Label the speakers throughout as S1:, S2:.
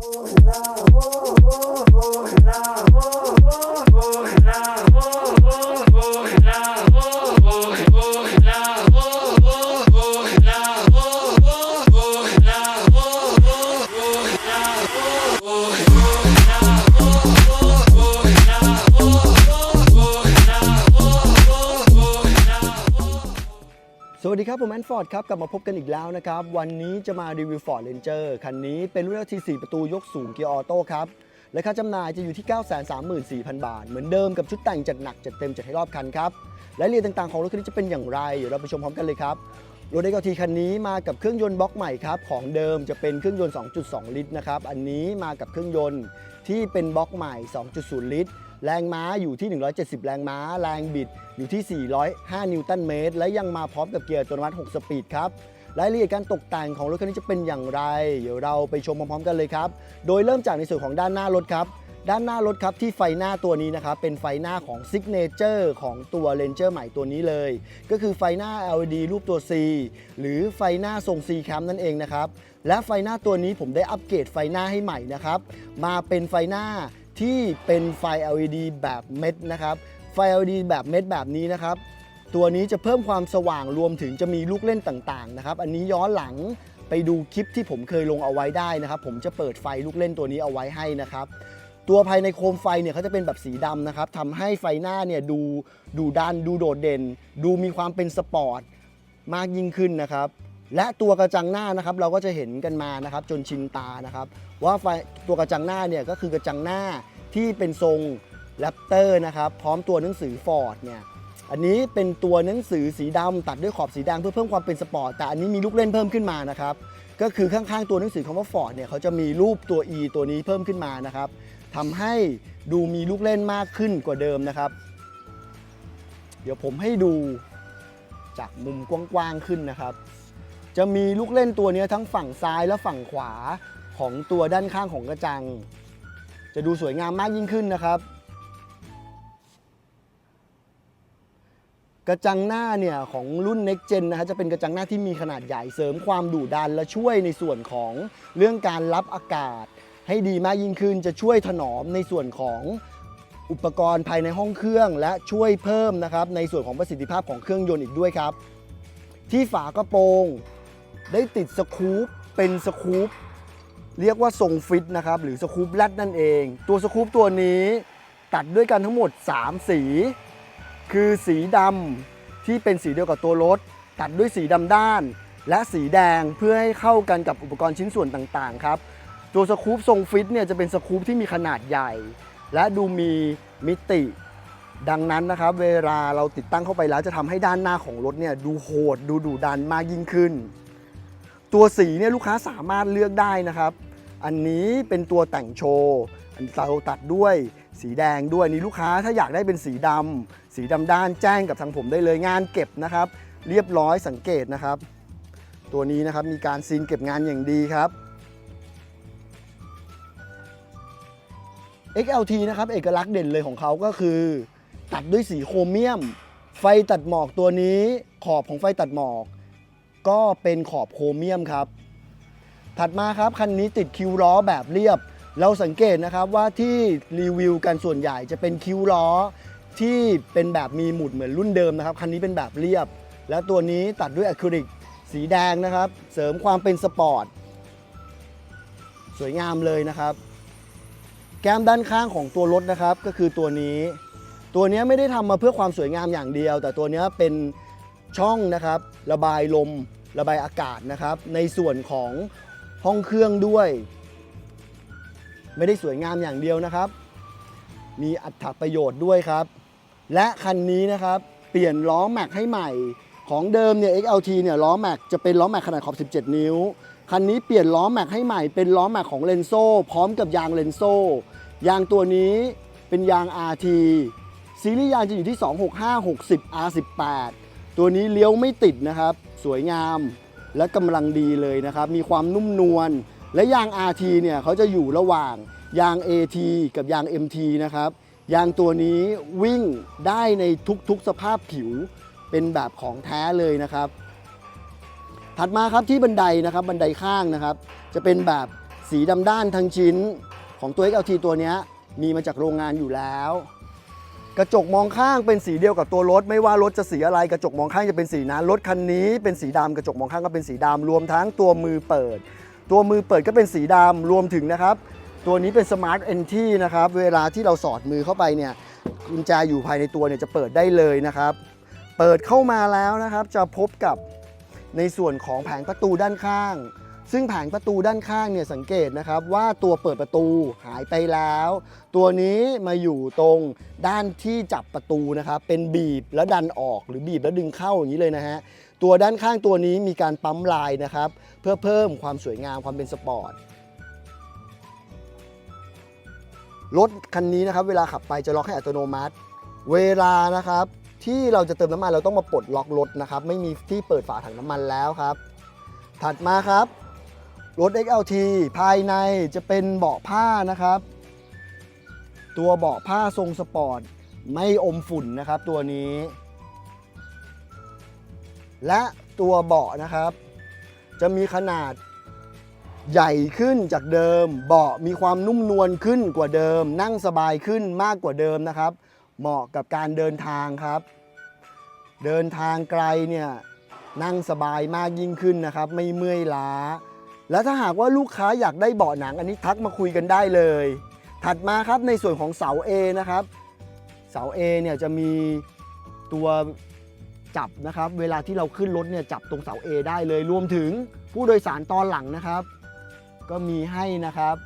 S1: สวัส ครับผมแอนฟอร์ดครับกลับมาพบกันอีกแล้วนะครับ วันนี้จะมารีวิว Ford Ranger คันนี้เป็นรุ่น LT 4 ประตูยกสูงเกียร์ออโต้ครับและค่าจำหน่ายจะอยู่ที่ 934,000 บาท เหมือนเดิมกับชุดแต่งจัดหนักจัดเต็มจัดให้รอบคันครับรายละเอียดต่างๆของรถคันนี้จะเป็นอย่างไรเดี๋ยวเราไปชมพร้อมกันเลยครับรถ LT คันนี้มากับเครื่องยนต์บล็อกใหม่ครับของเดิมจะเป็นเครื่องยนต์ 2.2 ลิตรนะครับอันนี้มากับเครื่องยนต์ที่เป็นบล็อกใหม่ 2.0 ลิตร แรงม้าอยู่ที่ 170 แรงม้า แรงบิดอยู่ที่ 405 นิวตันเมตร และยังมาพร้อมกับเกียร์อัตโนมัติ 6 สปีดครับรายละเอียดการตกแต่งของรถคันนี้จะเป็นอย่างไร เดี๋ยวเราไปชมพร้อมๆกันเลยครับ โดยเริ่มจากในส่วนของด้านหน้ารถครับ ด้านหน้ารถครับที่ไฟหน้าตัวนี้นะครับ เป็นไฟหน้าของ Signature ของตัว Ranger ใหม่ตัวนี้เลย ก็คือไฟหน้า LED รูปตัว C หรือไฟหน้าทรง C cam นั่นเองนะครับ และไฟหน้าตัวนี้ผมได้อัปเกรดไฟหน้าให้ใหม่นะครับ มาเป็นไฟหน้า ที่เป็นไฟ LED แบบเม็ดนะครับ ไฟ LED แบบเม็ดแบบนี้นะครับ ตัวนี้จะเพิ่มความสว่างรวมถึงจะมีลูกเล่นต่างๆนะครับ อันนี้ย้อนหลังไปดูคลิปที่ผมเคยลงเอาไว้ได้นะครับ ผมจะเปิดไฟลูกเล่นตัวนี้เอาไว้ให้นะครับ ตัวภายในโคมไฟเนี่ยเขาจะเป็นแบบสีดำนะครับทำให้ไฟหน้าเนี่ยดูดูดันดูโดดเด่น ดูมีความเป็นสปอร์ตมากยิ่งขึ้นนะครับ และตัวกระจังหน้านะครับเราก็จะเห็นกันมานะครับจนชินตานะครับ ว่าไฟตัวกระจังหน้าเนี่ยก็คือกระจังหน้าที่เป็นทรงแรปเตอร์นะครับพร้อมตัวหนังสือฟอร์ดเนี่ยอันนี้เป็นตัวหนังสือสีดำตัดด้วยขอบสีแดงเพื่อเพิ่มความเป็นสปอร์ตแต่อันนี้มีลูกเล่นเพิ่มขึ้นมานะครับก็คือข้างๆตัวหนังสือคำว่าฟอร์ดเนี่ยเขาจะมีรูปตัว E ตัวนี้เพิ่มขึ้นมานะครับทำให้ดูมีลูกเล่นมากขึ้นกว่าเดิมนะครับ เดี๋ยวผมให้ดูจากมุมกว้างๆขึ้นนะครับ จะมีลูกเล่นตัวนี้ทั้งฝั่งซ้ายและฝั่งขวาของตัวด้านข้างของกระจัง จะดูสวยงามมากยิ่งขึ้นนะครับ กระจังหน้าเนี่ยของรุ่น Next Gen นะครับจะเป็นกระจังหน้าที่มีขนาดใหญ่เสริมความดุดันและช่วยในส่วนของเรื่องการรับอากาศ ให้ดีมากยิ่งขึ้นจะช่วยถนอมในส่วนของอุปกรณ์ภายในห้องเครื่องและช่วยเพิ่มนะครับในส่วนของประสิทธิภาพของเครื่องยนต์อีกด้วยครับ ที่ฝากระโปรง ได้ติดสกู๊ปเป็นสกู๊ปเรียกว่าทรงฟิตนะครับหรือสกู๊ปแรดนั่นเอง ตัวสกู๊ปตัวนี้ตัดด้วยกันทั้งหมด 3 สี คือสีดำที่เป็นสีเดียวกับตัวรถ ตัดด้วยสีดำด้าน และสีแดงเพื่อให้เข้ากันกับอุปกรณ์ชิ้นส่วนต่างๆครับตัวสกู๊ปทรงฟิตเนี่ยจะเป็นสกู๊ปที่มีขนาดใหญ่ และดูมีมิติ ดังนั้นนะครับ เวลาเราติดตั้งเข้าไปแล้วจะทำให้ด้านหน้าของรถเนี่ยดูโหดดูดุดันมากยิ่งขึ้น ตัวสีเนี่ยลูกค้าสามารถเลือกได้นะครับ อันนี้เป็นตัวแต่งโชว์อันเราตัดด้วยสีแดงด้วยนี่ลูกค้าถ้าอยากได้เป็นสีดำสีดำด้านแจ้งกับทางผมได้เลยงานเก็บนะครับ เรียบร้อยสังเกตนะครับ ตัวนี้นะครับมีการซีนเก็บงานอย่างดีครับ XLT นะครับ เอกลักษณ์เด่นเลยของเขาก็คือ ตัดด้วยสีโครเมียม ไฟตัดหมอกตัวนี้ขอบของไฟตัดหมอก ก็เป็นขอบโครเมียมครับ ถัดมาครับคันนี้ติดคิวล้อแบบเรียบ เราสังเกตนะครับว่าที่รีวิวกันส่วนใหญ่จะเป็นคิวล้อที่เป็นแบบมีหมุดเหมือนรุ่นเดิมนะครับ คันนี้เป็นแบบเรียบ และตัวนี้ตัดด้วยอะคริลิกสีแดงนะครับ เสริมความเป็นสปอร์ตสวยงามเลยนะครับ แก้มด้านข้างของตัวรถนะครับก็คือตัวนี้ ตัวนี้ไม่ได้ทำมาเพื่อความสวยงามอย่างเดียว แต่ตัวนี้เป็นช่องนะครับ ระบายลม ระบายอากาศนะครับ ในส่วนของห้องเครื่องด้วย ไม่ได้สวยงามอย่างเดียวนะครับ มีอัตประโยชน์ด้วยครับ และคันนี้นะครับ เปลี่ยนล้อแม็กให้ใหม่ของเดิมเนี่ย XLT เนี่ยล้อแม็กจะเป็นล้อแม็กขนาดขอบ 17 นิ้ว คันนี้เปลี่ยนล้อแม็กให้ใหม่เป็นล้อแม็กของเลนโซ่พร้อมกับยางเลนโซ่ยางตัวนี้เป็นยาง RT ซีรีส์ยางจะอยู่ที่ 265 60 R18 ตัวนี้เลี้ยวไม่ติดนะครับ สวยงามและกำลังดีเลยนะครับ มีความนุ่มนวลและยาง RT เนี่ยเขาจะอยู่ระหว่างยาง AT กับยาง MT นะครับยางตัวนี้วิ่งได้ในทุกๆสภาพผิวเป็นแบบของแท้เลยนะครับ ถัดมาครับที่บันไดนะครับบันไดข้างนะครับ จะเป็นแบบสีดำด้านทั้งชิ้นของตัว XLT ตัวนี้มีมาจากโรงงานอยู่แล้ว กระจกมองข้างเป็นสีเดียวกับตัวรถ ไม่ว่ารถจะสีอะไรกระจกมองข้างจะเป็นสีนั้นรถคันนี้เป็นสีดำกระจกมองข้างก็เป็นสีดำรวมทั้งตัวมือเปิด ตัวมือเปิดก็เป็นสีดำรวมถึงนะครับ ตัวนี้เป็น Smart Entry นะครับเวลาที่เราสอดมือเข้าไปเนี่ยกุญแจอยู่ภายในตัวเนี่ยจะเปิดได้เลยนะครับ เปิดเข้ามาแล้วนะครับจะพบกับในส่วนของแผงประตูด้านข้าง ซึ่งแผงประตูด้านข้างเนี่ยสังเกตนะครับว่าตัวเปิดประตูหายไปแล้ว ตัวนี้มาอยู่ตรงด้านที่จับประตูนะครับเป็นบีบแล้วดันออกหรือบีบแล้วดึงเข้าอย่างนี้เลยนะฮะตัวด้านข้างตัวนี้มีการปั๊มลายนะครับเพื่อเพิ่มความสวยงามความเป็นสปอร์ตรถคันนี้นะครับเวลาขับไปจะล็อกให้อัตโนมัติ เวลานะครับที่เราจะเติมน้ำมันเราต้องมาปลดล็อกรถนะครับ ไม่มีที่เปิดฝาถังน้ำมันแล้วครับ ถัดมาครับ รถ XLT ภายในจะเป็นเบาะผ้านะครับ ตัวเบาะผ้าทรงสปอร์ต ไม่อมฝุ่นนะครับตัวนี้ และตัวเบาะนะครับ จะมีขนาดใหญ่ขึ้นจากเดิม เบาะมีความนุ่มนวลขึ้นกว่าเดิม นั่งสบายขึ้นมากกว่าเดิมนะครับ เหมาะกับการเดินทางครับ เดินทางไกลเนี่ยนั่งสบายมากยิ่งขึ้นนะครับ ไม่เมื่อยล้า แล้วถ้าหากว่าลูกค้าอยากได้เบาะหนังอันนี้ทักมาคุยกันได้เลย ถัดมาครับในส่วนของเสา A นะครับ เสา A เนี่ยจะมีตัวจับนะครับ เวลาที่เราขึ้นรถเนี่ยจับตรงเสา A ได้เลย รวมถึงผู้โดยสารตอนหลังนะครับ ก็มีให้นะครับ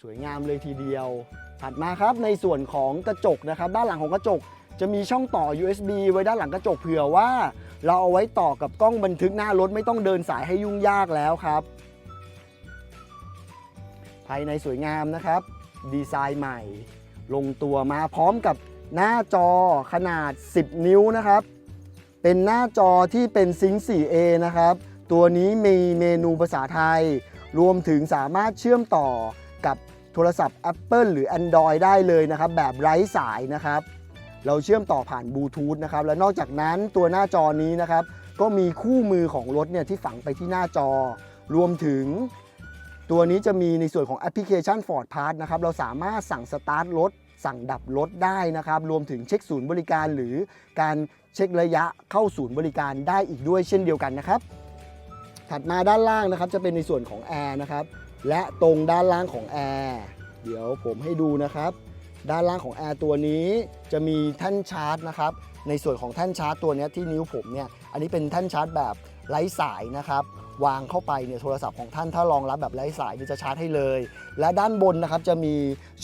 S1: สวยงามเลยทีเดียว ถัดมาครับในส่วนของกระจกนะครับ ด้านหลังของกระจก จะมีช่องต่อ USB ไว้ด้านหลังกระจกเผื่อว่า เราเอาไว้ต่อกับกล้องบันทึกหน้ารถไม่ต้องเดินสายให้ยุ่งยากแล้วครับ ภายในสวยงามนะครับ ดีไซน์ใหม่ ลงตัวมาพร้อมกับหน้าจอขนาด 10 นิ้วนะครับ เป็นหน้าจอที่เป็นซิงค์ 4A นะครับ ตัวนี้มีเมนูภาษาไทย รวมถึงสามารถเชื่อมต่อกับโทรศัพท์ Apple หรือ Android ได้เลยนะครับ แบบไร้สายนะครับ เราเชื่อมต่อผ่านบลูทูธนะครับและนอกจากนั้นตัวหน้าจอนี้นะครับก็มีคู่มือของรถเนี่ยที่ฝังไปที่หน้าจอ รวมถึงตัวนี้จะมีในส่วนของแอปพลิเคชัน Ford Pass นะครับเราสามารถสั่งสตาร์ทรถสั่งดับรถได้นะครับ รวมถึงเช็คศูนย์บริการหรือการเช็คระยะเข้าศูนย์บริการได้อีกด้วยเช่นเดียวกันนะครับ ถัดมาด้านล่างนะครับจะเป็นในส่วนของแอร์นะครับ และตรงด้านล่างของแอร์เดี๋ยวผมให้ดูนะครับ ด้านล่างของแอร์ตัวนี้จะมีแท่านชาร์จนะครับ ในส่วนของแท่านชาร์จตัวนี้ที่นิ้วผมเนี่ย อันนี้เป็นแท่านชาร์จแบบไร้สายนะครับ วางเข้าไปเนี่ยโทรศัพท์ของท่านถ้ารองรับแบบไร้สายเนี่ยจะชาร์จให้เลย และด้านบนนะครับจะมี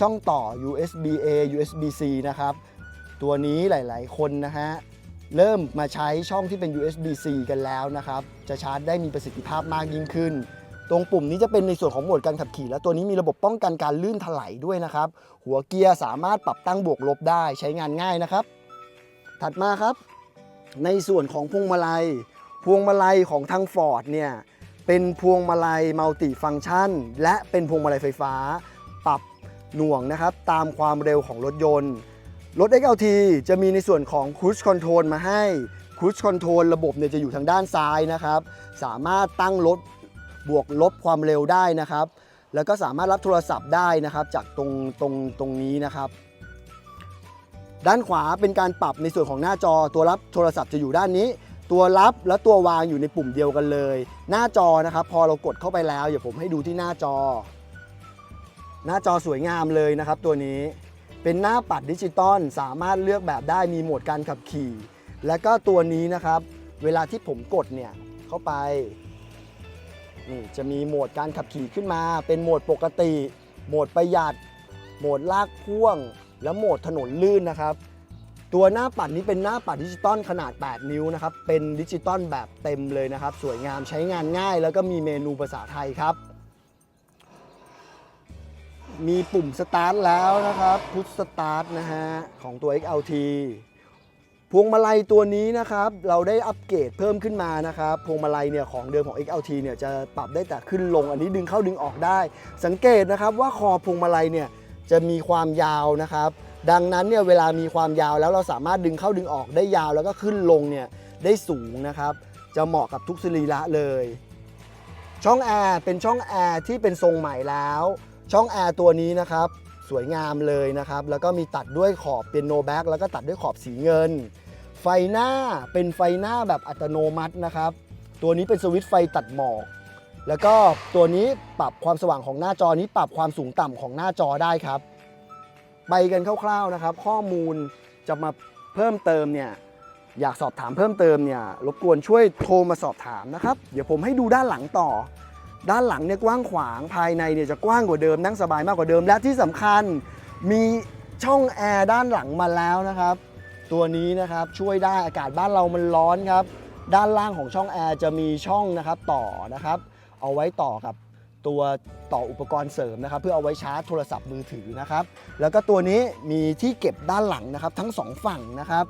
S1: ช่องต่อ USB A USB C นะครับ ตัวนี้หลาย ๆ คนนะฮะเริ่มมาใช้ช่องที่เป็น USB C กันแล้วนะครับ จะชาร์จได้มีประสิทธิภาพมากยิ่งขึ้น ตรงปุ่มนี้จะเป็นในส่วนของโหมดการขับขี่ และตัวนี้มีระบบป้องกันการลื่นถลายด้วยนะครับ หัวเกียร์สามารถปรับตั้งบวกลบได้ใช้งานง่ายนะครับ ถัดมาครับ ในส่วนของพวงมาลัย พวงมาลัยของทาง Ford เนี่ยเป็นพวงมาลัยมัลติฟัง c t ชัน และเป็นพวงมาลัยไฟฟ้า ปรับหน่วงนะครับ ตามความเร็วของรถยนต์ รถ XLT จะมีในส่วนของ Cruise Control มาให้ Cruise Control ระบบเนี่ยจะอยู่ทางด้านซ้ายนะครับ สามารถตั้งลด บวกลบความเร็วได้นะครับ แล้วก็สามารถรับโทรศัพท์ได้นะครับจากตรงตรงตรงนี้นะครับ ด้านขวาเป็นการปรับในส่วนของหน้าจอ ตัวรับโทรศัพท์จะอยู่ด้านนี้ ตัวรับและตัววางอยู่ในปุ่มเดียวกันเลย หน้าจอนะครับ พอเรากดเข้าไปแล้วเดี๋ยวผมให้ดูที่หน้าจอ หน้าจอสวยงามเลยนะครับ ตัวนี้เป็นหน้าปัดดิจิตอลสามารถเลือกแบบได้มีโหมดการขับขี่ และก็ตัวนี้นะครับ เวลาที่ผมกดเนี่ยเข้าไป นี่จะมีโหมดการขับขี่ขึ้นมา เป็นโหมดปกติ โหมดประหยัด โหมดลากพ่วง และโหมดถนนลื่นนะครับ ตัวหน้าปัดนี้เป็นหน้าปัดดิจิตอลขนาด 8 นิ้วนะครับ เป็นดิจิตอลแบบเต็มเลยนะครับ สวยงามใช้งานง่าย แล้วก็มีเมนูภาษาไทยครับ มีปุ่มสตาร์ทแล้วนะครับ พุทสตาร์ทนะฮะของตัว XLT พวงมาลัยตัวนี้นะครับ เราได้อัปเกรดเพิ่มขึ้นมานะครับ พวงมาลัยเนี่ยของเดิมของ XLT เนี่ยจะปรับได้แต่ขึ้นลง อันนี้ดึงเข้าดึงออกได้ สังเกตนะครับว่าคอพวงมาลัยเนี่ยจะมีความยาวนะครับ ดังนั้นเนี่ยเวลามีความยาวแล้วเราสามารถดึงเข้าดึงออกได้ยาว แล้วก็ขึ้นลงเนี่ยได้สูงนะครับ จะเหมาะกับทุกสรีระเลย ช่องแอร์เป็นช่องแอร์ที่เป็นทรงใหม่แล้ว ช่องแอร์ตัวนี้นะครับสวยงามเลยนะครับ แล้วก็มีตัดด้วยขอบเป็นโนแบ็กแล้วก็ตัดด้วยขอบสีเงิน ไฟหน้าเป็นไฟหน้าแบบอัตโนมัตินะครับ ตัวนี้เป็นสวิตช์ไฟตัดหมอก แล้วก็ตัวนี้ปรับความสว่างของหน้าจอนี้ปรับความสูงต่ำของหน้าจอได้ครับ ไปกันคร่าวๆนะครับ ข้อมูลจะมาเพิ่มเติมเนี่ยอยากสอบถามเพิ่มเติมเนี่ยรบกวนช่วยโทรมาสอบถามนะครับ เดี๋ยวผมให้ดูด้านหลังต่อ ด้านหลังเนี่ยกว้างขวางภายในเนี่ยจะกว้างกว่าเดิมนั่งสบายมากกว่าเดิม และที่สำคัญมีช่องแอร์ด้านหลังมาแล้วนะครับ ตัวนี้นะครับช่วยได้อากาศบ้านเรามันร้อนครับ ด้านล่างของช่องแอร์จะมีช่องนะครับต่อนะครับ เอาไว้ต่อกับตัวต่ออุปกรณ์เสริมนะครับ เพื่อเอาไว้ชาร์จโทรศัพท์มือถือนะครับ แล้วก็ตัวนี้มีที่เก็บด้านหลังนะครับ ทั้งสองฝั่งนะครับ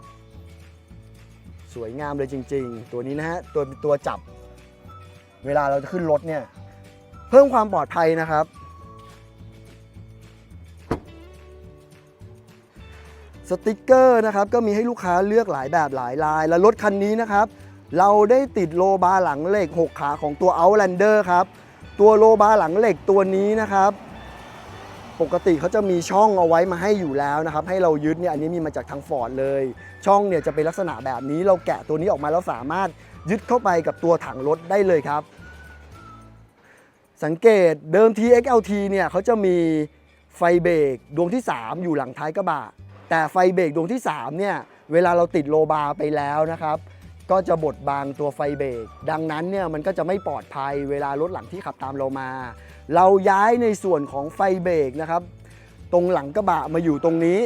S1: สวยงามเลยจริง ๆ ตัวนี้นะฮะตัวตัวจับ เวลาเราจะขึ้นรถเนี่ย เพิ่มความปลอดภัยนะครับ สติกเกอร์นะครับก็มีให้ลูกค้าเลือกหลายแบบหลายลาย และรถคันนี้นะครับ เราได้ติดโลบาร์หลังเหล็ก 6 ขาของตัว Outlander ครับตัวโลบาร์หลังเหล็กตัวนี้นะครับ ปกติเขาจะมีช่องเอาไว้มาให้อยู่แล้วนะครับ ให้เรายึดเนี่ยอันนี้มีมาจากทางฟอร์ดเลย ช่องเนี่ยจะเป็นลักษณะแบบนี้เราแกะตัวนี้ออกมาแล้วสามารถยึดเข้าไปกับตัวถังรถได้เลยครับ สังเกตเดิมที XLT เนี่ยเขาจะมีไฟเบรกดวงที่ 3 อยู่หลังท้ายกระบะ แต่ไฟเบรกดวงที่ 3 เนี่ย เวลาเราติดโลบาร์ไปแล้วนะครับ ก็จะบดบังตัวไฟเบรก ดังนั้นเนี่ยมันก็จะไม่ปลอดภัยเวลารถหลังที่ขับตามเรามา เราย้ายในส่วนของไฟเบรกนะครับ ตรงหลังกระบะมาอยู่ตรงนี้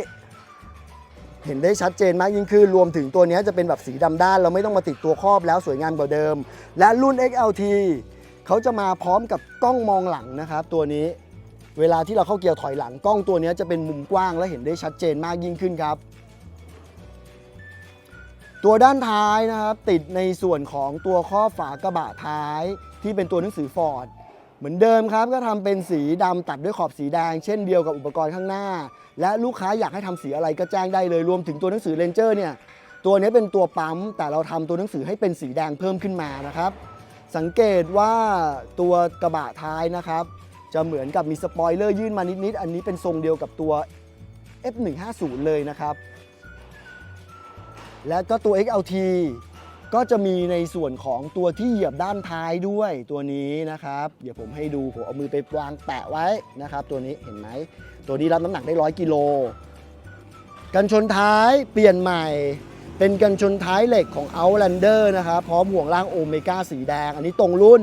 S1: เห็นได้ชัดเจนมากยิ่งขึ้นรวมถึงตัวนี้จะเป็นแบบสีดำด้าน เราไม่ต้องมาติดตัวครอบแล้วสวยงามกว่าเดิม และรุ่น XLT เขาจะมาพร้อมกับกล้องมองหลังนะครับ ตัวนี้ เวลาที่เราเข้าเกียร์ถอยหลังกล้องตัวนี้จะเป็นมุมกว้างและเห็นได้ชัดเจนมากยิ่งขึ้นครับ ตัวด้านท้ายนะครับติดในส่วนของตัวครอฝากระบะท้าย ที่เป็นตัวหนังสือฟอร์ดเหมือนเดิมครับก็ทำเป็นสีดำตัดด้วยขอบสีแดง เช่นเดียวกับอุปกรณ์ข้างหน้า และลูกค้าอยากให้ทำสีอะไรก็แจ้งได้เลยรวมถึงตัวหนังสือเลนเจอร์เนี่ยตัวนี้เป็นตัวปั๊ม แต่เราทำตัวหนังสือให้เป็นสีแดงเพิ่มขึ้นมานะครับ สังเกตว่าตัวกระบะท้ายนะครับ จะเหมือนกับมีสปอยเลอร์ยื่นมานิดๆ อันนี้เป็นทรงเดียวกับตัว F150 เลยนะครับ และก็ตัว XLT ก็จะมีในส่วนของตัวที่เหยียบด้านท้ายด้วยตัวนี้นะครับ เดี๋ยวผมให้ดู ผมเอามือไปวางแปะไว้นะครับ ตัวนี้เห็นไหม ตัวนี้รับน้ำหนักได้ 100 กิโล กันชนท้ายเปลี่ยนใหม่ เป็นกันชนท้ายเหล็กของ Outlander นะครับพร้อมห่วงล่างโอเมก้าสีแดง อันนี้ตรงรุ่น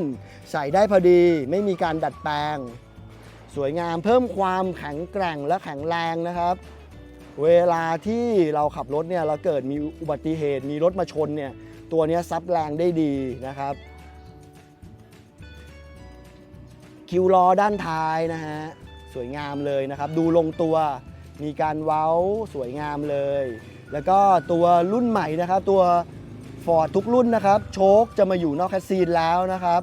S1: ใส่ได้พอดีไม่มีการดัดแปลง สวยงามเพิ่มความแข็งแกร่งและแข็งแรงนะครับ เวลาที่เราขับรถเนี่ยเราเกิดมีอุบัติเหตุมีรถมาชนเนี่ยตัวนี้ซับแรงได้ดีนะครับ คิวล้อด้านท้ายนะฮะสวยงามเลยนะครับ ดูลงตัวมีการเว้าสวยงามเลย แล้วก็ตัวรุ่นใหม่นะครับ ตัว Ford ทุกรุ่นนะครับ โชคจะมาอยู่นอกแคสซีนแล้วนะครับ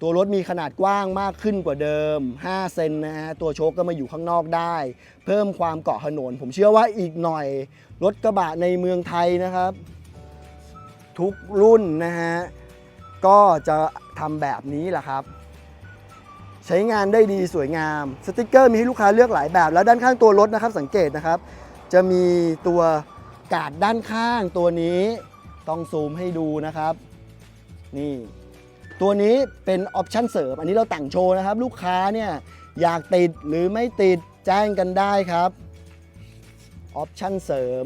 S1: ตัวรถมีขนาดกว้างมากขึ้นกว่าเดิม 5 เซนนะฮะตัวโชคก็มาอยู่ข้างนอกได้ เพิ่มความเกาะถนน ผมเชื่อว่าอีกหน่อย รถกระบะในเมืองไทยนะครับ ทุกรุ่นนะฮะก็จะทำแบบนี้แหละครับใช้งานได้ดีสวยงาม สติกเกอร์มีให้ลูกค้าเลือกหลายแบบ แล้วด้านข้างตัวรถนะครับ สังเกตนะครับ จะมีตัวกาดด้านข้างตัวนี้ต้องซูมให้ดูนะครับ นี่ ตัวนี้เป็นออปชันเสริม อันนี้เราแต่งโชว์นะครับ ลูกค้าเนี่ยอยากติดหรือไม่ติดแจ้งกันได้ครับออปชันเสริม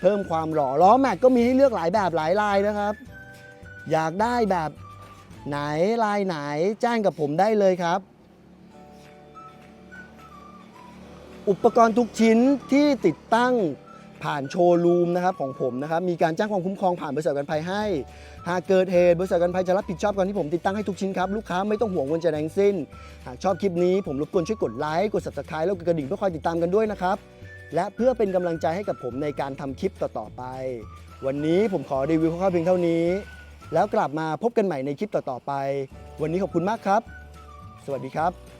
S1: เพิ่มความหล่อล้อแม็กก็มีให้เลือกหลายแบบหลายลายนะครับ อยากได้แบบไหนลายไหนแจ้งกับผมได้เลยครับ อุปกรณ์ทุกชิ้นที่ติดตั้งผ่านโชว์รูมนะครับของผมนะครับมีการแจ้งความคุ้มครองผ่านบริษัทปรกันภัยให้ หากเกิดเหตุบริษัทปรกันภัยจะรับผิดชอบการที่ผมติดตั้งให้ทุกชิ้นครับลูกค้าไม่ต้องห่วงเงินจะแดงสิ้น หากชอบคลิปนี้ผมรบกวนช่วยกดไลค์กด subscribe แล้วกดกระดิ่งเพื่อคอยติดตามกันด้วยนะครับและเพื่อเป็นกำลังใจให้กับผมในการทำคลิปต่อๆไป วันนี้ผมขอรีวิวคร่าวๆเพียงเท่านี้ แล้วกลับมาพบกันใหม่ในคลิปต่อๆไป วันนี้ขอบคุณมากครับ สวัสดีครับ